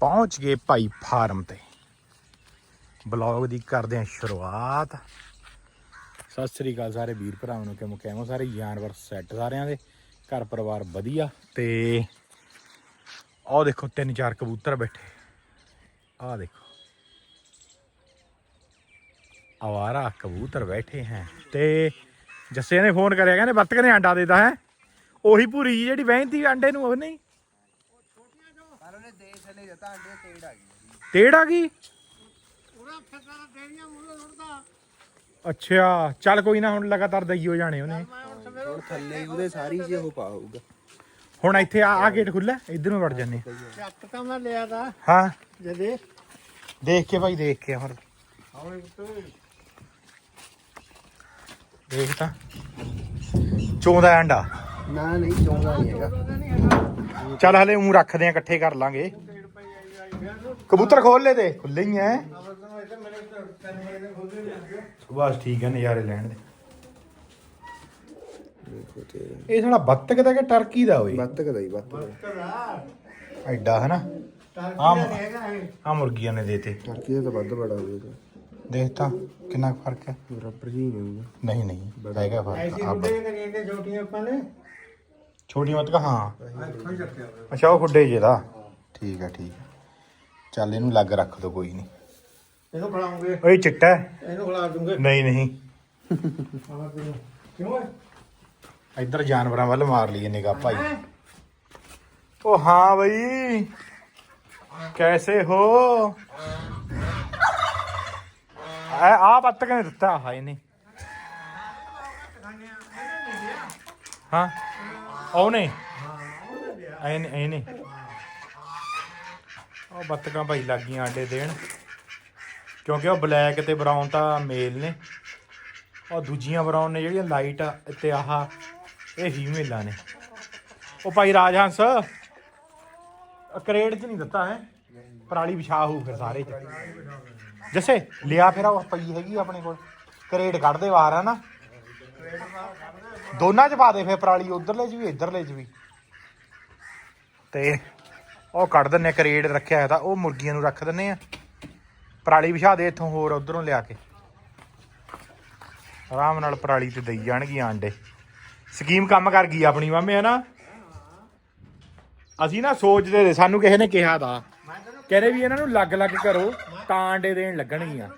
ਪਹੁੰਚ ਗਏ ਭਾਈ ਫਾਰਮ ਤੇ। ਬਲੌਗ ਦੀ ਕਰਦੇ ਹਾਂ ਸ਼ੁਰੂਆਤ। ਸਤਿ ਸ੍ਰੀ ਅਕਾਲ ਸਾਰੇ ਵੀਰ ਭਰਾਵਾਂ ਨੂੰ, ਕਿਵੇਂ ਕਿਵੇਂ ਸਾਰੇ? ਜਾਨਵਰ ਸੈੱਟ ਸਾਰਿਆਂ ਦੇ, ਘਰ ਪਰਿਵਾਰ ਵਧੀਆ ਤੇ ਆਹ ਦੇਖੋ ਤਿੰਨ ਚਾਰ ਕਬੂਤਰ ਬੈਠੇ। ਆਹ ਦੇਖੋ। ਆਵਾਰਾ ਕਬੂਤਰ ਬੈਠੇ ਹੈ ਤੇ ਜੱਸੇ ਨੇ ਫੋਨ ਕਰਿਆ, ਕਹਿੰਦੇ ਬੱਤਕ ਨੇ ਅੰਡਾ ਦੇਦਾ ਹੈ। ਉਹੀ ਭੂਰੀ ਜਿਹੀ ਜਿਹੜੀ ਬਹਿੰਦੀ ਆਂਡੇ ਨੂੰ, ਉਹ ਨਹੀਂ। ਅੰਡੇ ਤੇੜ ਆ ਗਈ ਤੇੜ ਆ ਗਈ? ਅੱਛਾ ਚੱਲ ਕੋਈ ਨਾ ਹੁਣ ਲਗਾਤਾਰ ਦਈਓ ਜਾਣੇ ਉਹਨੇ। ਹੁਣ ਥੱਲੇ ਉਹਦੇ ਸਾਰੀ ਜੀ ਉਹ ਪਾਊਗਾ। ਹੁਣ ਇੱਥੇ ਆ ਆ ਗੇਟ ਖੁੱਲਾ ਇੱਧਰ ਨੂੰ ਵੜ ਜੰਨੇ ਚੱਕ ਤਾਂ ਮੈਂ ਲਿਆ ਦਾ ਹਾਂ। ਜਦੇ। ਦੇਖ ਕੇ ਭਾਈ ਦੇਖ ਕੇ ਹੁਣ। ਦੇਖ ਤਾਂ। ਚੋਂਦਾ ਅੰਡਾ ਨਾ ਨਹੀਂ ਚੌਂਦਾ ਨਹੀਂ ਹੈਗਾ। ਚੱਲ ਹਲੇ ਉਂ ਰੱਖਦੇ ਆ ਇਕੱਠੇ ਕਰ ਲਾਂਗੇ। ਕਬੂਤਰ ਖੋਲ ਲੈ ਤੇ ਖੁੱਲੇ ਹੀ ਐ। ਬਸ ਠੀਕ ਹੈ ਨਜ਼ਾਰੇ ਲੈਣ ਦੇ। ਦੇਖੋ ਤੇ। ਇਹ ਸਾਲਾ ਬੱਤਕ ਦਾ ਕਿ ਟਰਕੀ ਦਾ ਓਏ? ਬੱਤਕ ਦਾ ਹੀ ਬੱਤਕ ਐਡਾ ਹੈ ਨਾ? ਆ ਆ ਮੁਰਗੀਆਂ ਨੇ ਦੇਤੇ। ਟਰਕੀ ਦਾ ਤਾਂ ਵੱਧ ਬੜਾ ਹੋਵੇਗਾ ਦੇਖ ਤਾਂ ਕਿੰਨਾ ਕੁ ਫ਼ਰਕ ਹੈ? ਬਰਾਬਰ ਜੀ ਨਹੀਂ ਨਹੀਂ ਨਹੀਂ ਹੈਗਾ ਫ਼ਰਕ ਆ ਛੋਟੀਆਂ ਆਪਾਂ ਨੇ। ਛੋਟੀ ਮਤ ਕਾ ਹਾਂ ਹੀ ਅੱਛਾ ਉਹ ਖੁੱਡੇ ਜੇ ਦਾ। ਠੀਕ ਹੈ ਠੀਕ ਹੈ। ਚੱਲ ਇਹਨੂੰ ਲੱਗ ਰੱਖ ਦੋ ਕੋਈ ਨਹੀਂ ਇਹਨੂੰ ਖਿਲਾਉਂਗੇ ਓਏ ਚਿੱਟਾ ਹੈ? ਇਹਨੂੰ ਖਿਲਾ ਦੂੰਗੇ। ਨਹੀਂ ਨਹੀਂ। ਖਾਣਾ ਪੀਣਾ। ਕਿਉਂ ਹੈ? ਇੱਧਰ ਜਾਨਵਰਾਂ ਵੱਲ ਮਾਰ ਲਈਏ ਨਿਗਾਹ ਭਾਈ। ਉਹ ਹਾਂ ਬਈ। ਕੈਸੇ ਹੋ? ਆ ਆ ਬੱਤਕ ਨੇ ਦਿੱਤਾ? ਆਹ ਇਹਨੇ ਹਾਂ। ਉਹਨੇ? ਇਹਨੇ ਇਹਨੇ ਉਹ ਬੱਤਕਾਂ ਭਾਈ ਲੱਗ ਗਈਆਂ ਆਂਡੇ ਦੇਣ। ਕਿਉਂਕਿ ਉਹ ਬਲੈਕ ਤੇ ਬਰਾਊਨ ਤਾਂ ਮੇਲ ਨੇ। ਉਹ ਦੂਜੀਆਂ ਬਰਾਊਨ ਨੇ ਜਿਹੜੀਆਂ ਲਾਈਟ ਆ ਤੇ ਆਹ, ਇਹ ਫੀਮੇਲਾਂ ਨੇ। ਉਹ ਭਾਈ ਰਾਜ ਹੰਸ ਕਰੇਟ ਚ ਨਹੀਂ ਦਿੱਤਾ ਹੈ। ਪਰਾਲੀ ਵਿਛਾ ਹੋਊ ਫਿਰ ਸਾਰੇ ਚ। ਜੱਸੇ, ਲਿਆ ਫਿਰ ਉਹ ਪਈ ਹੈਗੀ ਆਪਣੇ ਕੋਲ। ਕਰੇਟ ਕੱਢਦੇ ਬਾਹਰ ਹੈ ਨਾ ਦੋਨਾਂ ਚ ਪਾ ਦੇ ਫਿਰ ਪਰਾਲੀ, ਉਧਰਲੇ ਚ ਵੀ, ਇਧਰਲੇ ਚ ਵੀ। ਤੇ ਉਹ ਕੱਢ ਦਿੰਨੇ ਕਰੇਡ ਰੱਖਿਆ ਹੈ ਤਾਂ ਉਹ ਮੁਰਗੀਆਂ ਨੂੰ ਰੱਖ ਦਿੰਨੇ ਆ। ਪਰਾਲੀ ਵਿਛਾ ਦੇ ਇੱਥੋਂ ਹੋਰ, ਉਧਰੋਂ ਲਿਆ ਕੇ। ਆਰਾਮ ਨਾਲ ਪਰਾਲੀ ਤੇ ਦਈ ਜਾਣਗੀਆਂ ਆਂਡੇ। ਸਕੀਮ ਕੰਮ ਕਰ ਗਈ ਆਪਣੀ ਮਾਮੇ ਹੈ ਨਾ ਅਸੀਂ ਨਾ ਸੋਚਦੇ ਤੇ ਸਾਨੂੰ ਕਿਸੇ ਨੇ ਕਿਹਾ ਦਾ ਕਹਿੰਦੇ ਵੀ ਇਹਨਾਂ ਨੂੰ ਲੱਗ ਲੱਗ ਕਰੋ, ਤਾਂ ਆਂਡੇ ਦੇਣ ਲੱਗਣਗੀਆਂ।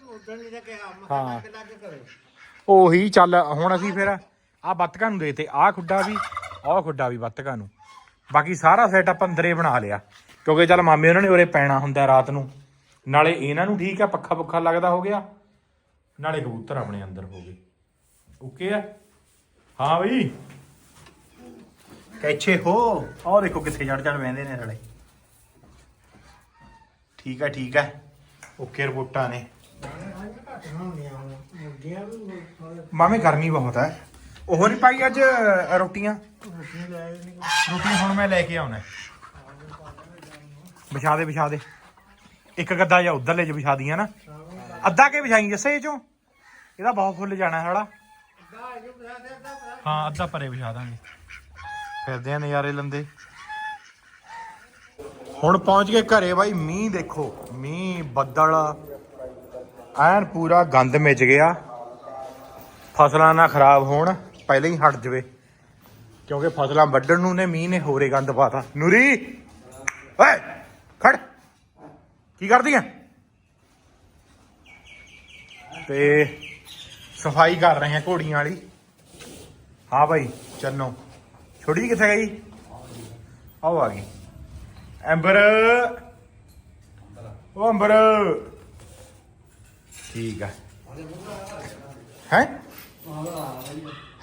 ਹਾਂ। ਉਹੀ ਚੱਲ, ਹੁਣ ਅਸੀਂ ਫਿਰ ਆ ਬੱਤਕਾਂ ਨੂੰ ਦੇਤੇ ਆ ਖੁੱਡਾ ਵੀ, ਆਹ ਖੁੱਡਾ ਵੀ ਬੱਤਕਾਂ ਨੂੰ। ਬਾਕੀ ਸਾਰਾ ਸੈਟਅਪ ਅੰਦਰੇ ਬਣਾ ਲਿਆ। ਕਿਉਂਕਿ ਚੱਲ ਮਾਮੇ ਉਹਨਾਂ ਨੇ ਉਰੇ ਪੈਣਾ ਹੁੰਦਾ ਰਾਤ ਨੂੰ। ਨਾਲੇ ਇਹਨਾਂ ਨੂੰ ਠੀਕ ਆ ਪੱਖਾ ਪੁੱਖਾ ਲੱਗਦਾ ਹੋ ਗਿਆ। ਨਾਲੇ ਕਬੂਤਰ ਆਪਣੇ ਅੰਦਰ ਹੋ ਗਏ। ਓਕੇ ਆ? ਹਾਂ ਬਈ। ਕੈਚੇ ਹੋ ਆਹ ਦੇਖੋ ਕਿੱਥੇ ਚੜ ਚੜ ਬਹਿੰਦੇ ਨੇ ਸਾਲੇ ਠੀਕ ਆ ਠੀਕ ਆ। ਓਕੇ ਰਿਪੋਰਟਾਂ ਨੇ। ਮਾਮੇ ਗਰਮੀ ਬਹੁਤ ਹੈ ਉਹ ਨਹੀਂ ਪਾਈ ਅੱਜ ਅ, ਰੋਟੀਆਂ? ਰੋਟੀ ਹੁਣ ਮੈਂ ਲੈ ਕੇ ਆਉਣਾ। ਵਿਛਾ ਦੇ ਵਿਛਾ ਦੇ। ਇੱਕ ਗੱਦਾ ਜਾਂ ਉਧਰਲੇ ਚ ਵਿਛਾ ਦੀਆਂ ਨਾ। ਅੱਧਾ ਕੇ ਵਿਛਾਈ ਜੱਸੇ ਇਹ ਚੋਂ? ਇਹਦਾ ਬਹੁਤ ਫੁੱਲ ਜਾਣਾ ਸਾਲਾ। ਹਾਂ ਅੱਧਾ ਪਰੇ ਵਿਛਾ ਦਾਂਗੇ। ਫਿਰਦੇ ਆ ਨਜ਼ਾਰੇ ਲੰਦੇ। ਹੁਣ ਪਹੁੰਚ ਗਏ ਘਰੇ ਬਾਈ ਮੀਂਹ ਦੇਖੋ। ਮੀਂਹ ਬੱਦਲ। ਐਨ ਪੂਰਾ ਗੰਦ ਮਿਚ ਗਿਆ। ਫਸਲਾਂ ਨਾ ਖਰਾਬ ਹੋਣ। ਪਹਿਲਾਂ ਹੀ ਹਟ ਜਵੇ। ਕਿਉਂਕਿ ਫਸਲਾਂ ਵੱਢਣ ਨੂੰ ਨੇ ਮੀਂਹ ਨੇ ਹੋਰੇ ਗੰਦ ਪਾਤਾ। ਨੂਰੀ! ਓਏ! ਖੜ! ਕੀ ਕਰਦੀ ਆ ਤੇ ਸਫ਼ਾਈ ਕਰ ਰਹੇ ਆ ਘੋੜੀਆਂ ਵਾਲੀ। ਹਾਂ ਭਾਈ, ਚੰਨੋ। ਛੋਟੀ ਕਿੱਥੇ ਗਈ? ਆਓ ਆ ਗਈ। ਐਂਬਰ! ਉਹ ਅੰਬਰ ਠੀਕ ਆ। ਹੈ?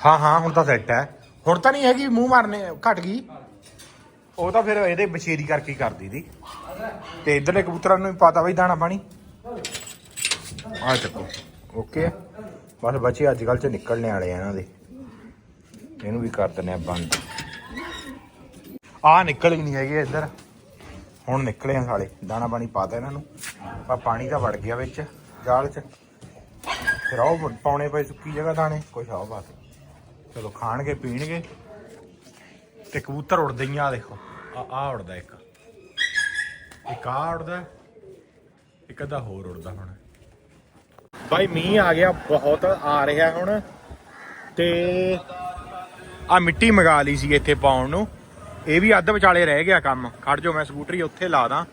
ਹਾਂ ਹਾਂ, ਹੁਣ ਤਾਂ ਸੈੱਟ ਹੈ। ਹੁਣ ਤਾਂ ਨਹੀਂ ਹੈਗੀ, ਮੂੰਹ ਮਾਰਨੇ, ਘਟ ਗਈ। ਉਹ ਤਾਂ ਫਿਰ ਇਹਦੇ ਬਛੇਰੀ ਕਰਕੇ ਹੀ ਕਰਦੀ ਦੀ। ਤੇ ਇਧਰਲੇ ਕਬੂਤਰਾਂ ਨੂੰ ਵੀ ਪਤਾ ਬਈ, ਦਾਣਾ ਪਾਣੀ। ਆ ਚੱਕੋ ਓਕੇ ਬਸ ਬੱਚੇ ਅੱਜ ਕੱਲ ਚ ਨਿਕਲਣੇ ਵਾਲੇ ਆ ਇਹਨਾਂ ਦੇ। ਇਹਨੂੰ ਵੀ ਕਰ ਦਿੰਦੇ ਆ ਬੰਦ। ਆ ਨਿਕਲ ਹੀ ਨਹੀਂ ਹੈਗੇ ਇੱਧਰ। ਹੁਣ ਨਿਕਲੇ ਆ ਸਾਲੇ। ਦਾਣਾ ਪਾਣੀ ਪਾਤਾ ਇਹਨਾਂ ਨੂੰ। ਆ ਪਾਣੀ ਤਾਂ ਵੜ ਗਿਆ ਵਿੱਚ, ਜਾਲ 'ਚ। ਫਿਰ ਆਓ ਪਾਉਣੇ ਪਏ ਸੁੱਕੀ ਜਗ੍ਹਾ ਦਾਣੇ ਕੁਛ ਆਓ ਬਾਤ ਚਲੋ ਖਾਣਗੇ, ਪੀਣਗੇ। ਤੇ ਕਬੂਤਰ ਉੜਦੇ ਹੀ ਆ ਦੇਖੋ। ਆ ਆ ਉੜਦਾ ਇੱਕ। ਇੱਕ ਆ ਉੜਦਾ ਇੱਕ ਅੱਧਾ ਹੋਰ ਉੜਦਾ ਹੁਣ। ਭਾਈ ਮੀਂਹ ਆ ਗਿਆ, ਬਹੁਤ ਆ ਰਿਹਾ ਹੁਣ। ਤੇ ਆ ਮਿੱਟੀ ਮੰਗਾ ਲਈ ਸੀ ਇੱਥੇ ਪਾਉਣ ਨੂੰ। ਇਹ ਵੀ ਅੱਧ ਵਿਚਾਲੇ ਰਹਿ ਗਿਆ ਕੰਮ। ਖੜ ਜੋ ਮੈਂ ਸਕੂਟਰੀ ਉੱਥੇ ਲਾ ਦਾਂ।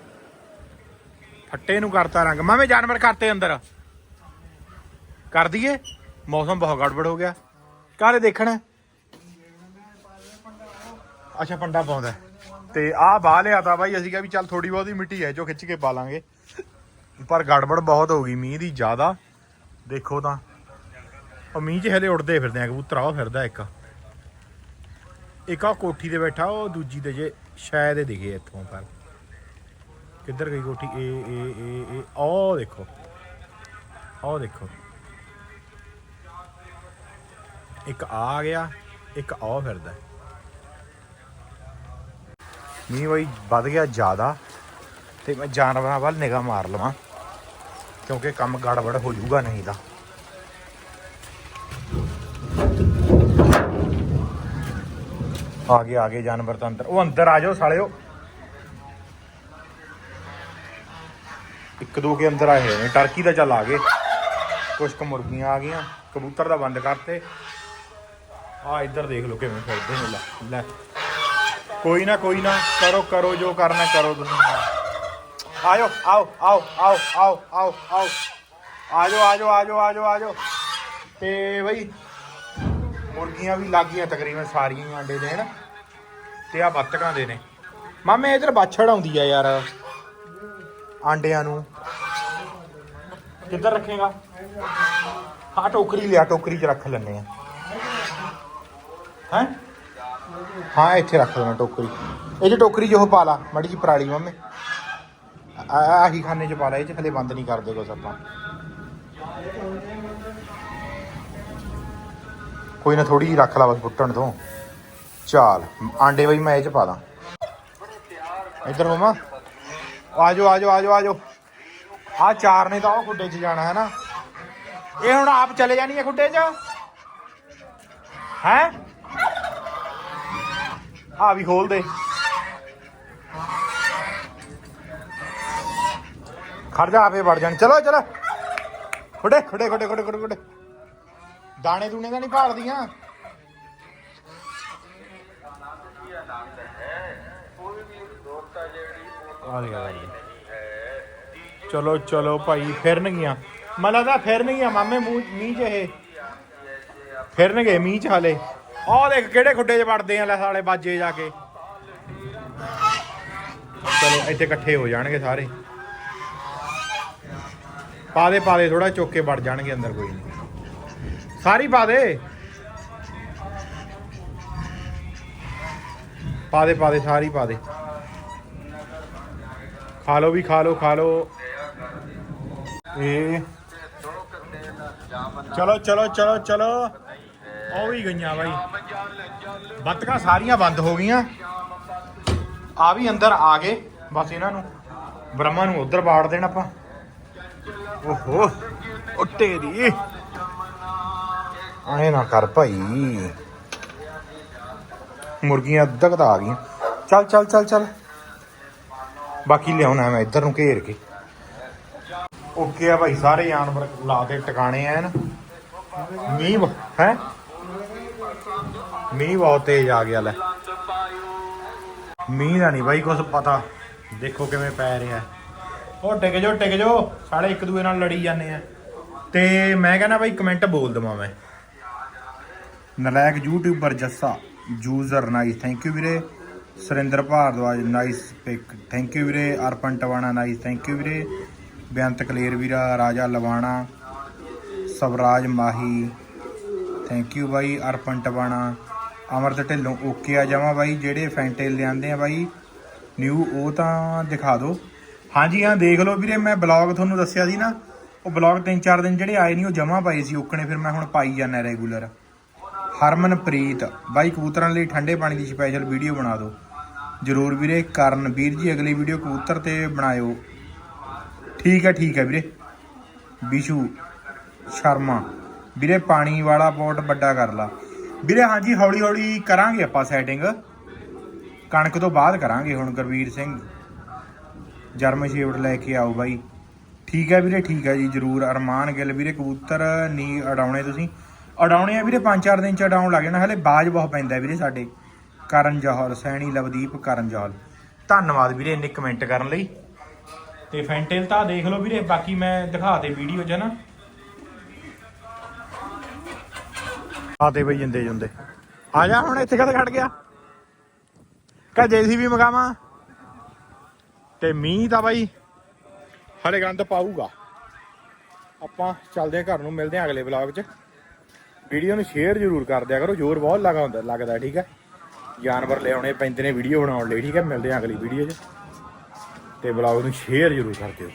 ਫੱਟੇ ਨੂੰ ਕਰਤਾ ਰੰਗ। ਮਾਵੇਂ ਜਾਨਵਰ ਕਰਤੇ ਅੰਦਰ। ਕਰ ਦਈਏ। ਮੌਸਮ ਬਹੁਤ ਗੜਬੜ ਹੋ ਗਿਆ। ਕਾਹਦੇ ਦੇਖਣਾ? ਅੱਛਾ, ਪੰਡਾ ਪਾਉਂਦਾ। ਤੇ ਆਹ ਬਾਹ ਲਿਆ ਤਾਂ ਬਾਈ, ਅਸੀਂ ਕਿਹਾ ਵੀ ਚੱਲ ਥੋੜੀ ਬਹੁਤੀ ਮਿੱਟੀ ਹੈ, ਜੋ ਖਿੱਚ ਕੇ ਪਾ ਲਾਂਗੇ। ਪਰ ਗੜਬੜ ਬਹੁਤ ਹੋ ਗਈ, ਮੀਂਹ ਦੀ ਜ਼ਿਆਦਾ। ਦੇਖੋ ਤਾਂ। ਉਹ ਮੀਂਹ 'ਚ ਹਲੇ ਉੱਡਦੇ ਫਿਰਦੇ ਆ, ਕਬੂਤਰ ਆ ਫਿਰਦਾ ਇੱਕ। ਇੱਕ ਆ ਕੋਠੀ ਤੇ ਬੈਠਾ, ਉਹ ਦੂਜੀ ਤੇ ਜੇ ਸ਼ਾਇਦ ਇਹ ਦਿਖੇ ਇੱਥੋਂ ਪਰ। ਕਿੱਧਰ ਗਈ ਕੋਠੀ? ਇਹ ਇਹ ਇਹ ਇਹ ਉਹ ਦੇਖੋ। ਉਹ ਦੇਖੋ। ਇੱਕ ਆ ਗਿਆ, ਇੱਕ ਆ ਫਿਰਦਾ। ਮੀਂਹ ਬਈ ਵੱਧ ਗਿਆ ਜ਼ਿਆਦਾ, ਤੇ ਮੈਂ ਜਾਨਵਰਾਂ ਵੱਲ ਨਿਗਾਹ ਮਾਰ ਲਵਾਂ, ਕਿਉਂਕਿ ਕੰਮ ਗੜਬੜ ਹੋ ਜਾਊਗਾ ਨਹੀਂ ਤਾਂ। ਆ ਗਏ ਆ ਗਏ ਜਾਨਵਰ ਤਾਂ ਅੰਦਰ। ਉਹ ਅੰਦਰ ਆ ਜਾਓ ਸਾਲਿਓ। ਇੱਕ ਦੋ ਕੇ ਅੰਦਰ ਆਏ ਹੋਏ ਨੇ, ਟਰਕੀ ਦਾ ਚੱਲ ਆ ਗਏ। ਕੁਝ ਕੁ ਮੁਰਗੀਆਂ ਆ ਗਈਆਂ, ਕਬੂਤਰ ਦਾ ਬੰਦ ਕਰਤੇ। ਆ ਇੱਧਰ ਦੇਖ ਲਓ ਕਿਵੇਂ ਫਿਰਦੇ ਨੇ, ਲੈ ਲੈ। ਕੋਈ ਨਾ ਕੋਈ ਨਾ, ਕਰੋ ਕਰੋ, ਜੋ ਕਰਨਾ ਕਰੋ ਤੁਸੀਂ। ਆਇਓ, ਆਓ ਆਓ ਆਓ ਆਓ ਆਓ ਆਓ। ਆਜੋ ਆਜੋ ਆਜੋ ਆਜੋ ਆਜੋ। ਤੇ ਬਈ, ਮੁਰਗੀਆਂ ਵੀ ਲੱਗ ਗਈਆਂ ਤਕਰੀਬਨ ਸਾਰੀਆਂ ਹੀ ਆਂਡੇ ਦੇਣ। ਤੇ ਆ ਬੱਤਕਾਂ ਦੇ ਨੇ। ਮਾਮੇ, ਇਧਰ ਬਾਛੜ ਆਉਂਦੀ ਆ ਯਾਰ, ਆਂਡਿਆਂ ਨੂੰ। ਕਿੱਧਰ ਰੱਖੇਗਾ? ਹਾਂ ਟੋਕਰੀ ਲਿਆ, ਟੋਕਰੀ 'ਚ ਰੱਖ ਲੈਣੇ ਆ। ਹੈ? ਹਾਂ, ਇੱਥੇ ਰੱਖ ਦੇਣਾ ਟੋਕਰੀ। ਇਹ ਚ ਟੋਕਰੀ ਜੋ ਪਾ ਲਾ, ਮੜੀ ਜੀ ਪਰਾਲੀ ਮਾਮੇ। ਆਹੀ ਖਾਨੇ ਚ ਪਾ ਲਾ, ਇਹ ਚ ਹਲੇ ਬੰਦ ਨਹੀਂ ਕਰਦੇ ਕੁਛ ਆਪਾਂ। ਕੋਈ ਨਾ ਥੋੜੀ ਜਿਹੀ ਰੱਖ ਲਾ ਬਸ ਫੁੱਟਣ ਤੋਂ। ਚਾਲ, ਆਂਡੇ ਬਈ ਮੈਂ ਇਹ ਚ ਪਾ ਦਾਂ ਇੱਧਰ ਮਮਾ। ਆਜੋ ਆਜੋ ਆਜੋ ਆਜੋ। ਆ ਚਾਰ ਨੇ ਤਾਂ ਉਹ ਖੁੱਡੇ 'ਚ ਜਾਣਾ ਹੈ ਨਾ ਇਹ ਹੁਣ ਆਪ ਚਲੇ ਜਾਣੀ ਹੈ ਖੁੱਡੇ 'ਚ? ਹੈ? ਆ ਵੀ ਖੋਲ ਦੇ। ਖੜ ਜਾ ਆਪੇ ਵੜ ਜਾਣ। ਚਲੋ ਚਲੋ। ਖੁੱਡੇ ਖੁੱਡੇ ਖੁੱਡੇ ਖੁੱਡੇ ਖੁੱਡੇ ਖੁੱਡੇ। ਦਾਣੇ ਦੂਣੇ ਤਾਂ ਨਹੀਂ ਭਾਲਦੀਆਂ। ਚਲੋ ਚਲੋ ਭਾਈ, ਫਿਰਨਗੀਆਂ। ਮਲਾ ਤਾਂ ਫਿਰਨਗੀਆਂ, ਮਾਮੇ, ਮੂੰਹ ਮੀਂਹ ਚ ਇਹ। ਫਿਰਨਗੇ ਮੀਂਹ ਚ ਹਾਲੇ। ਆਹ ਦੇਖ ਕਿਹੜੇ ਖੁੱਡੇ 'ਚ ਵੜਦੇ ਆ ਲੈ ਸਾਲੇ ਬਾਜੇ ਜਾ ਕੇ। ਚਲੋ, ਇੱਥੇ ਇਕੱਠੇ ਹੋ ਜਾਣਗੇ ਸਾਰੇ। ਪਾ ਦੇ ਪਾ ਦੇ ਥੋੜਾ ਚੁੱਕ ਕੇ ਵੜ ਜਾਣਗੇ ਅੰਦਰ ਕੋਈ ਨਹੀਂ। ਸਾਰੀ ਪਾ ਦੇ। ਪਾ ਦੇ ਪਾ ਦੇ, ਸਾਰੀ ਪਾ ਦੇ। ਖਾ ਲਓ ਵੀ, ਖਾ ਲਓ ਖਾ ਲਓ। ਇਹ। ਚਲੋ ਚਲੋ ਚਲੋ ਚਲੋ। ਉਹ ਵੀ ਗਈਆਂ ਬਾਈ। ਬੱਤਕਾਂ ਸਾਰੀਆਂ ਬੰਦ ਹੋ ਗਈਆਂ। ਆ ਵੀ ਅੰਦਰ ਆ ਗਏ। ਬਸ ਇਹਨਾਂ ਨੂੰ, ਬ੍ਰਹਮਾ ਨੂੰ ਉਧਰ ਬਾੜ ਦੇਣਾ ਆਪਾਂ। ਓਹੋ ਉੱਟੇ ਦੀ। ਆਏ ਨਾ ਕਰ ਭਾਈ। ਮੁਰਗੀਆਂ ਅੱਧਕ ਤਾਂ ਆ ਗਈਆਂ। ਚੱਲ ਚੱਲ ਚੱਲ ਚੱਲ। ਬਾਕੀ ਲਿਆਉਣਾ ਮੈਂ ਇੱਧਰ ਨੂੰ ਘੇਰ ਕੇ। ਓਕੇ ਆ ਭਾਈ, ਸਾਰੇ ਜਾਨਵਰ ਲਾ ਕੇ ਟਿਕਾਣੇ ਐਨ। ਮੀਂਹ ਹੈ? ਮੀਂਹ ਬਹੁਤ ਤੇਜ਼ ਆ ਗਿਆ ਲੈ। ਮੀਂਹ ਦਾ ਨਹੀਂ ਬਾਈ ਕੁਝ ਪਤਾ। ਦੇਖੋ ਕਿਵੇਂ ਪੈ ਰਿਹਾ। ਉਹ ਟਿਕ ਜੋ ਟਿਕ ਜੋ ਸਾਰੇ ਇੱਕ ਦੂਏ ਨਾਲ ਲੜੀ ਜਾਂਦੇ ਆ। ਤੇ ਮੈਂ ਕਹਿੰਦਾ ਬਾਈ ਕਮੈਂਟ ਬੋਲ ਦਵਾਂ ਮੈਂ। ਨਲਾਇਕ youtuber Jassa user nice thank you ਵੀਰੇ। Surinder Bhardwaj nice pic thank you ਵੀਰੇ। Arpan Tiwana nice thank you ਵੀਰੇ। ਬੇਅੰਤ ਕਲੇਰ ਵੀਰਾ, ਰਾਜਾ ਲਵਾਣਾ, ਸਵਰਾਜ ਮਾਹੀ ਥੈਂਕ ਯੂ ਬਾਈ। ਅਰਪਨ ਟਵਾਣਾ ਅਮਰਤ ਢਿੱਲੋਂ ਓਕੇ ਆ ਜਾਵਾਂ ਬਾਈ, ਜਿਹੜੇ ਫੈਂਟੇਲ ਲਿਆਂਦੇ ਆ ਬਾਈ ਨਿਊ ਉਹ ਤਾਂ ਦਿਖਾ ਦਿਓ। ਹਾਂਜੀ ਹਾਂ ਦੇਖ ਲਓ ਵੀਰੇ, ਮੈਂ ਬਲੌਗ ਤੁਹਾਨੂੰ ਦੱਸਿਆ ਸੀ ਨਾ, ਉਹ ਬਲੌਗ ਤਿੰਨ ਚਾਰ ਦਿਨ ਜਿਹੜੇ ਆਏ ਨਹੀਂ, ਉਹ ਜਮਾ ਪਾਏ ਸੀ ਓਕਣੇ, ਫਿਰ ਮੈਂ ਹੁਣ ਪਾਈ ਜਾਂਦਾ ਰੈਗੂਲਰ ਹਰਮਨਪ੍ਰੀਤ, ਬਾਈ ਕਬੂਤਰਾਂ ਲਈ ਠੰਡੇ ਪਾਣੀ ਦੀ ਸਪੈਸ਼ਲ ਵੀਡੀਓ ਬਣਾ ਦਿਓ। ਜਰੂਰ ਵੀਰੇ ਕਰਨ ਵੀਰ ਜੀ, ਅਗਲੀ ਵੀਡੀਓ ਕਬੂਤਰ ਤੇ ਬਣਾਇਓ। ਠੀਕ ਹੈ ਠੀਕ ਹੈ ਵੀਰੇ। ਬਿਸ਼ੂ ਸ਼ਰਮਾ, ਵੀਰੇ ਪਾਣੀ ਵਾਲਾ ਪੋਟ ਵੱਡਾ ਕਰ ਲਾ। ਵੀਰੇ, ਹਾਂਜੀ ਹੌਲੀ ਹੌਲੀ ਕਰਾਂਗੇ ਆਪਾਂ ਸੈਟਿੰਗ ਕਣਕ ਤੋਂ ਬਾਅਦ ਕਰਾਂਗੇ ਹੁਣ ਗੁਰਵੀਰ ਸਿੰਘ। ਜਰਮ ਸ਼ੇਵਟ ਲੈ ਕੇ ਆਓ ਬਾਈ। ਠੀਕ ਹੈ ਵੀਰੇ, ਠੀਕ ਹੈ ਜੀ, ਜਰੂਰ। ਅਰਮਾਨ ਗਿੱਲ, ਵੀਰੇ, ਕਬੂਤਰ ਨਹੀਂ ਅਡਾਉਣੇ ਤੁਸੀਂ। ਅਡਾਉਣੇ ਆ ਵੀਰੇ 5-4 ਦਿਨ ਚ ਅਡਾਉਣ ਲੱਗ ਜਾਣਾ। ਹਲੇ ਬਾਜ ਬਹੁਤ ਪੈਂਦਾ ਵੀਰੇ ਸਾਡੇ। ਕਰਨ ਜੋਹਰ, ਸੈਣੀ, ਲਵਦੀਪ, ਕਰਨ ਜੋਹਰ। ਧੰਨਵਾਦ ਵੀਰੇ ਇੰਨੇ ਕਮੈਂਟ ਕਰਨ ਲਈ। ਤੇ ਫੈਂਟੇਲ ਤਾਂ ਦੇਖ ਲਓ ਵੀਰੇ, ਬਾਕੀ ਮੈਂ ਦਿਖਾ ਦੇ ਵੀਡੀਓ 'ਚ ਨਾ। ਆ ਤੇ ਬਈ ਜਿੰਦੇ ਜੁੰਦੇ। ਆ ਜਾ ਹੁਣ ਇੱਥੇ ਕਦ ਖੜ ਗਿਆ। ਕਾ ਜੇਸੀਬੀ ਮਗਾਵਾਂ। ਤੇ ਮੀਂਹ ਤਾਂ ਬਾਈ ਹਲੇ ਗੰਦ ਪਾਊਗਾ। ਆਪਾਂ ਚੱਲਦੇ ਆ ਘਰ ਨੂੰ, ਮਿਲਦੇ ਆ ਅਗਲੇ ਵਲੌਗ 'ਚ। ਵੀਡੀਓ ਨੂੰ ਸ਼ੇਅਰ ਜ਼ਰੂਰ ਕਰ ਦਿਆ ਕਰੋ, ਜ਼ੋਰ ਬਹੁਤ ਲੱਗਾ ਹੁੰਦਾ, ਲੱਗਦਾ, ਠੀਕ ਹੈ? ਜਾਨਵਰ ਲਿਆਉਣੇ ਪੈਂਦੇ ਨੇ, ਵੀਡੀਓ ਬਣਾਉਣ ਲਈ, ਠੀਕ ਹੈ? ਮਿਲਦੇ ਆ ਅਗਲੀ ਵੀਡੀਓ 'ਚ। ਤੇ ਵਲੌਗ ਨੂੰ ਸ਼ੇਅਰ ਜ਼ਰੂਰ ਕਰ ਦਿਓ।